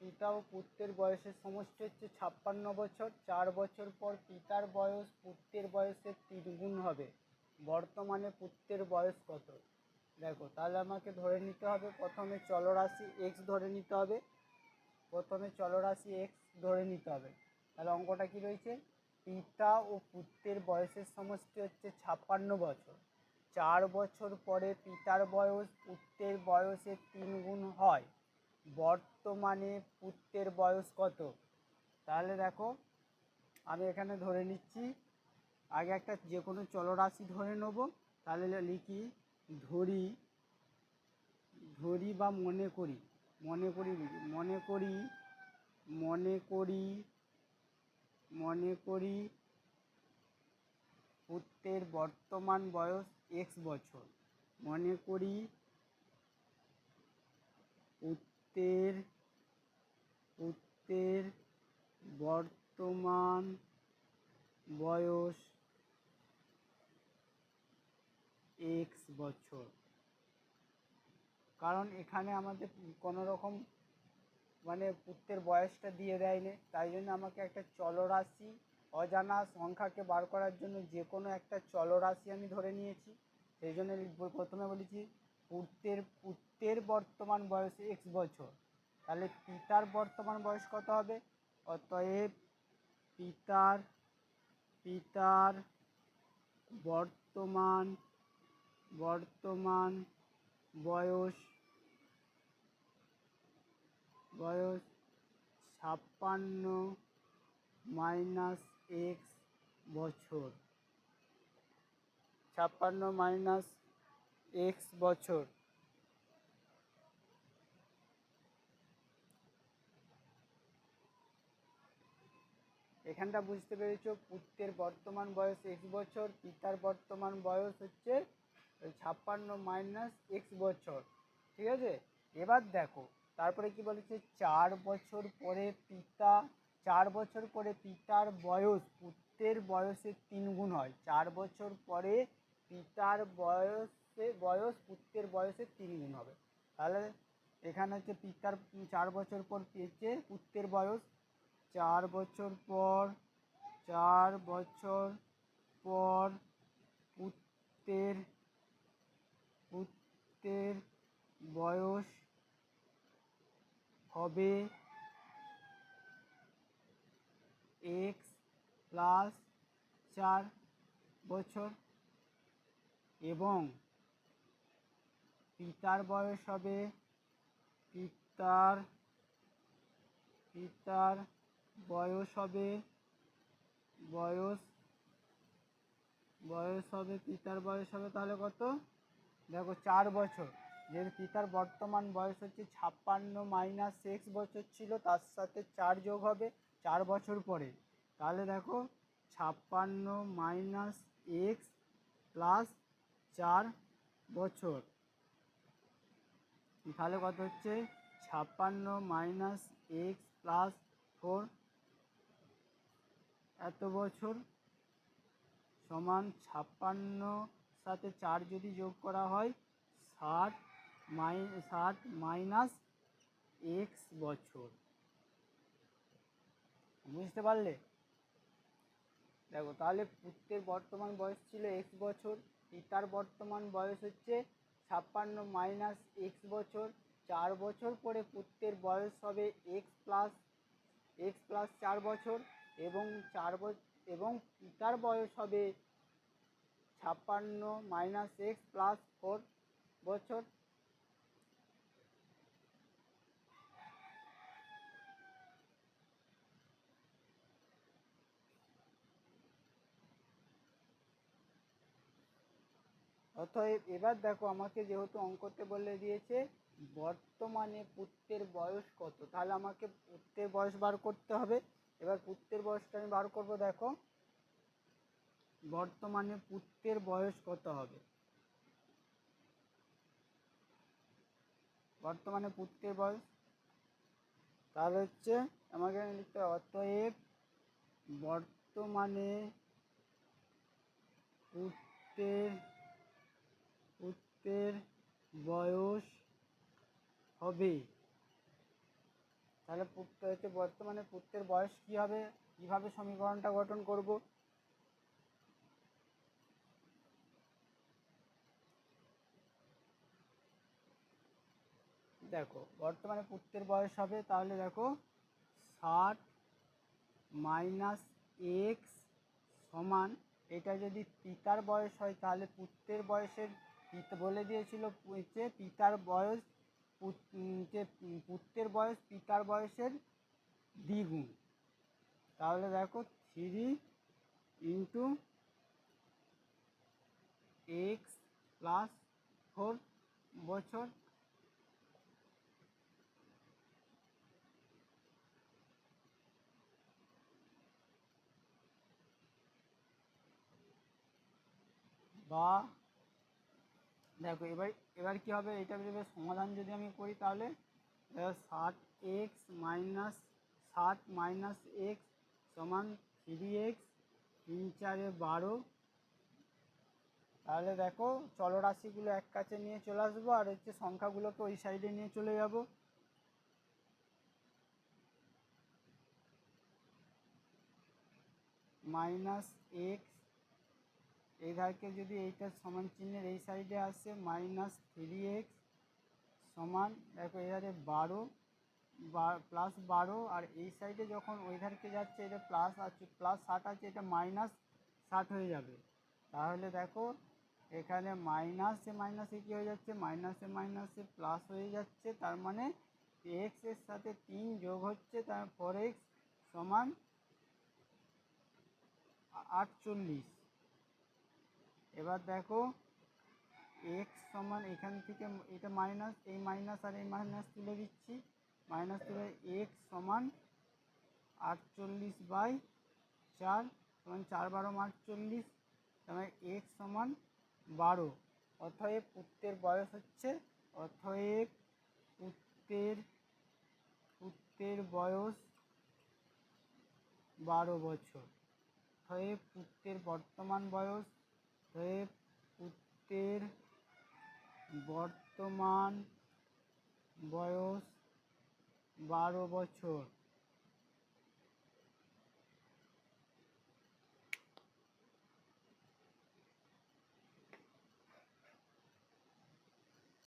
পিতা ও পুত্রের বয়সের সমষ্টি হচ্ছে ছাপ্পান্ন বছর, চার বছর পর পিতার বয়স, পুত্রের বয়সের তিনগুণ হবে। বর্তমানে পুত্রের বয়স কত? দেখো, তাহলে আমাকে ধরে নিতে হবে, প্রথমে চলরাশি এক্স ধরে নিতে হবে। প্রথমে চলরাশি এক্স ধরে নিতে হবে। তাহলে অঙ্কটা কি রয়েছে? পিতা ও পুত্রের বয়সের সমষ্টি হচ্ছে ছাপ্পান্ন বছর। চার বছর পরে পিতার বয়স, পুত্রের বয়সের তিন গুণ হয়। বর্তমানে পুত্রের বয়স কত তাহলে দেখো, আমি এখানে ধরে নিচ্ছি, আগে একটা যে কোনো চলরাশি ধরে নেব তাহলে লিখি, ধরি ধরি বা মনে করি মনে করি। মনে করি মনে করি মনে করি, পুত্রের বর্তমান বয়স এক্স বছর মনে করি পুত্রের পুত্রের বর্তমান বয়স এক্স বছর। কারণ এখানে আমাদের কোনো রকম মানে পুত্রের বয়সটা দিয়ে দেয়নি, তাই জন্য আমাকে একটা চলরাশি, অজানা সংখ্যাকে বার করার জন্য যে কোনো একটা চলরাশি আমি ধরে নিয়েছি। সেই জন্য প্রথমে বলেছি পুত্রের পুত্রের বর্তমান বয়স এক্স বছর। তাহলে পিতার বর্তমান বয়স কত হবে? অতএব পিতার পিতার বর্তমান বর্তমান বয়স বয়স ছাপ্পান্ন মাইনাস এক্স বছর। ছাপ্পান্ন মাইনাস এক্স বছর। এখানটা বুঝতে পেরেছ, পুত্রের বর্তমান বয়স এক্স বছর, পিতার বর্তমান বয়স হচ্ছে ওই ছাপ্পান্ন মাইনাস এক্স বছর, ঠিক আছে? এবার দেখো, তারপরে কি বলেছে? চার বছর পরে পিতা, চার বছর পরে পিতার বয়স, পুত্রের বয়সের তিন গুণ হয়। চার বছর পরে পিতার বয়সে, বয়স, পুত্রের বয়সের তিন গুণ হবে। তাহলে এখানে হচ্ছে পিতার, চার বছর পর পেয়েছে পুত্রের বয়স চার বছর পর, চার বছর পর পুত্রের পুত্রের বয়স হবে এক্স প্লাস চার বছর এবং পিতার বয়স হবে, পিতার পিতার বয়স হবে, বয়স বয়স হবে, পিতার বয়স হবে তাহলে কত? দেখো চার বছর। যেহেতু পিতার বর্তমান বয়স হচ্ছে ছাপ্পান্ন মাইনাস এক্স বছর ছিল, তার সাথে চার যোগ হবে চার বছর পরে। তাহলে দেখো ছাপ্পান্ন মাইনাস এক্স প্লাস চার বছর। তাহলে কত হচ্ছে? ছাপ্পান্ন মাইনাস এক্স প্লাস ফোর এত বছর সমান ছাপ্পান্ন সাথে চার যদি যোগ করা হয়, ষাট মাই, ষাট মাইনাস এক্স বছর। বুঝতে পারলে? দেখো, তাহলে পুত্রের বর্তমান বয়স ছিল এক্স বছর, পিতার বর্তমান বয়স হচ্ছে ছাপ্পান্ন মাইনাস এক্স বছর, চার বছর পরে পুত্রের বয়স হবে এক্স প্লাস এক্স প্লাস চার বছর এবং চার এবং পিতার বয়স হবে ছাপ্পান্ন মাইনাস এক্স প্লাস ফোর বছর। অতএব এবার দেখো আমাকে যেহেতু অঙ্কতে বলে দিয়েছে, বর্তমানে পুত্রের বয়স কত? তাহলে আমাকে পুত্রের বয়স বার করতে হবে। এবার পুত্রের বয়সটা আমি বার করব, দেখো। বর্তমানে পুত্রের বয়স কত হবে? বর্তমানে পুত্রের বয়স, তাহলে হচ্ছে আমাকে লিখতে হবে। অতএব বর্তমানে পুত্রের পুত্রের বয়স হবে তাহলে পুত্র হচ্ছে বর্তমানে পুত্রের বয়স কী হবে? কীভাবে সমীকরণটা গঠন করব? দেখো, বর্তমানে পুত্রের বয়স হবে, তাহলে দেখো, ষাট মাইনাস এক্স সমান, এটা যদি পিতার বয়স হয়, তাহলে পুত্রের বয়সের বলে দিয়েছিল, যে পিতার বয়স পুত- পুত্রের বয়স, পিতার বয়সের দ্বিগুণ। তাহলে দেখো three into X plus four বছর। বা দেখো, এবার এবার কি হবে? এটা যদি সমাধান যদি আমি করি তাহলে ষাট এক্স মাইনাস ষাট মাইনাস এক্স সমান থ্রি এক্স তিন চারে বারো। তাহলে দেখো চলরাশিগুলো এক কাছে নিয়ে চলে আসব আর হচ্ছে সংখ্যাগুলোকে ওই সাইডে নিয়ে চলে যাব। মাইনাস এক্স এই ধারকে যদি এইটার সমান চিহ্নের এই সাইডে আসে মাইনাস থ্রি এক্স সমান, দেখো এধারে বারো প্লাস বারো, আর এই সাইডে যখন ওই ধারকে যাচ্ছে, এটা প্লাস আছে প্লাস ষাট আছে, এটা মাইনাস ষাট হয়ে যাবে। তাহলে দেখো, এখানে মাইনাসে মাইনাসে কী হয়ে যাচ্ছে? মাইনাসে মাইনাসে প্লাস হয়ে যাচ্ছে, তার মানে এক্সের সাথে তিন যোগ হচ্ছে, তার ফোর এক্স সমান আটচল্লিশ। এবার দেখো এক্স সমান এখান থেকে এটা মাইনাস এই মাইনাস আর এই মাইনাস তুলে দিচ্ছি। মাইনাস তুলে এক্স সমান আটচল্লিশ বাই চার, সমান চার বারো আটচল্লিশ তার এক্স সমান বারো। অতএব পুত্রের বয়স হচ্ছে, অতএব পুত্রের পুত্রের বয়স বারো বছর। অতএব পুত্রের বর্তমান বয়স অতএব পুত্রের বর্তমান বয়স বারো বছর।